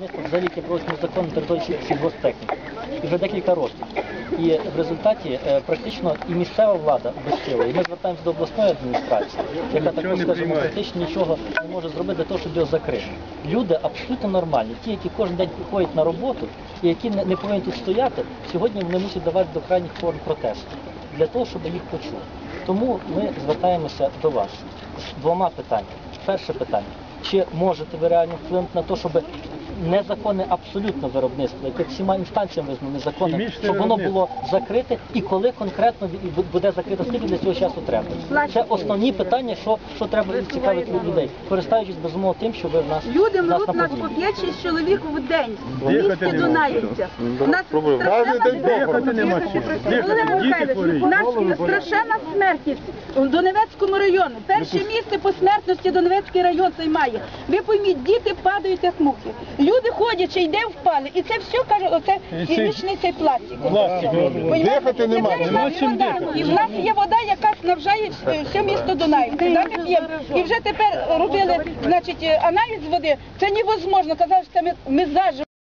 Виробництво взагалі проводить незаконно території сільгосптехніки. І вже декілька років. І в результаті е, практично і місцева влада безсила. І ми звертаємося до обласної адміністрації, яка також, скажімо, практично нічого не може зробити для того, щоб його закрити. Люди абсолютно нормальні, ті, які кожен день приходять на роботу і які не, не повинні тут стояти, сьогодні вони мусять давати до крайніх форм протесту для того, щоб їх почули. Тому ми звертаємося до вас з двома питаннями. Перше питання. Чи можете ви реально вплинути на те, щоб незаконне абсолютно виробництво, яке всіма інстанціями визнано незаконним, Хімічне щоб воно виробництво. було закрите і коли конкретно ві- буде закрито, скільки для цього часу треба? Це основні питання, що, що треба цікавити людей, користуючись безумовно тим, що ви в нас, Люди в нас мруть на нас по подвір'ї. 5-6 чоловік в день. Дунаївця. У нас страшенна Дихати нема чим. Володимир Дихати, діти Михайлович, хворіють. у нас страшенна смертність в Донецькому районі. Перше місце по смертності Донецький район займає. Ви пойміть, діти падають як мухи. Люди ходять, йде впали. І це все каже, оце хімічний цей пластик. Пластик, дихати немає. Нема чим дихати. І в нас є вода, яка снабжає е, все місто Дунаївки. Да, ми п'ємо. І вже тепер робили значить, аналіз води. Це невозможно. Казали, що це ми, ми заживо.